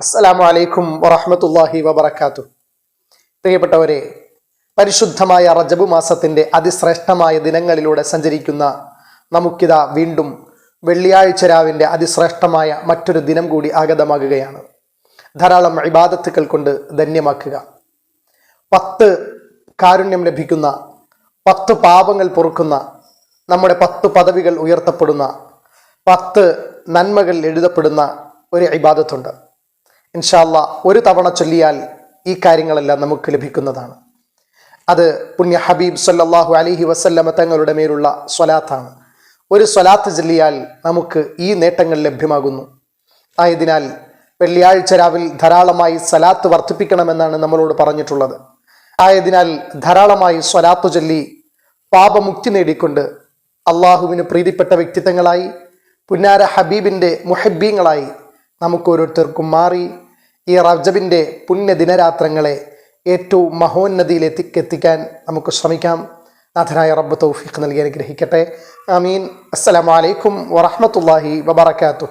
അസ്സലാമു അലൈക്കും വറഹമത്തല്ലാഹി വബർക്കാത്തു പ്രിയപ്പെട്ടവരെ പരിശുദ്ധമായ റജബ് മാസത്തിന്റെ അതിശ്രേഷ്ഠമായ ദിനങ്ങളിലൂടെ സഞ്ചരിക്കുന്ന നമുക്കിതാ വീണ്ടും വെള്ളിയാഴ്ച രാവിന്റെ അതിശ്രേഷ്ഠമായ മറ്റൊരു ദിനം കൂടി ആഗതമാകുകയാണ്. ധാരാളം ഇബാദത്തുക്കൾ കൊണ്ട് ധന്യമാക്കുക. പത്ത് കാരുണ്യം ലഭിക്കുന്ന പത്ത് പാപങ്ങൾ പൊറുക്കുന്ന നമ്മുടെ പത്ത് പദവികൾ ഉയർത്തപ്പെടുന്ന പത്ത് നന്മകൾ എഴുതപ്പെടുന്ന ഒരു ഇബാദത്തുണ്ട്. ഇൻഷാല്ല ഒരു തവണ ചൊല്ലിയാൽ ഈ കാര്യങ്ങളെല്ലാം നമുക്ക് ലഭിക്കുന്നതാണ്. അത് പുണ്യ ഹബീബ് സല്ലാഹു അലൈഹി വസല്ലമ തങ്ങളുടെ മേലുള്ള സ്വലാത്താണ്. ഒരു സ്വലാത്ത് ചൊല്ലിയാൽ നമുക്ക് ഈ നേട്ടങ്ങൾ ലഭ്യമാകുന്നു. ആയതിനാൽ വെള്ളിയാഴ്ച രാവിൽ ധാരാളമായി സ്വലാത്ത് വർദ്ധിപ്പിക്കണമെന്നാണ് നമ്മളോട് പറഞ്ഞിട്ടുള്ളത്. ആയതിനാൽ ധാരാളമായി സ്വലാത്ത് ചൊല്ലി പാപമുക്തി നേടിക്കൊണ്ട് അള്ളാഹുവിന് പ്രീതിപ്പെട്ട വ്യക്തിത്വങ്ങളായി പുന്നാര ഹബീബിന്റെ മുഹബീങ്ങളായി നമുക്ക് ഓരോരുത്തർക്കും മാറി ഈ റജബിന്റെ പുണ്യദിനരാത്രങ്ങളെ ഏറ്റവും മഹോന്നതിയിലെത്തി എത്തിക്കാൻ നമുക്ക് ശ്രമിക്കാം. നാഥനായ റബ്ബ് തൗഫീഖ് നൽകി അനുഗ്രഹിക്കട്ടെ. അമീൻ അസ്സലാമലൈക്കും വറഹമത്തല്ലാഹി വബർക്കാത്തു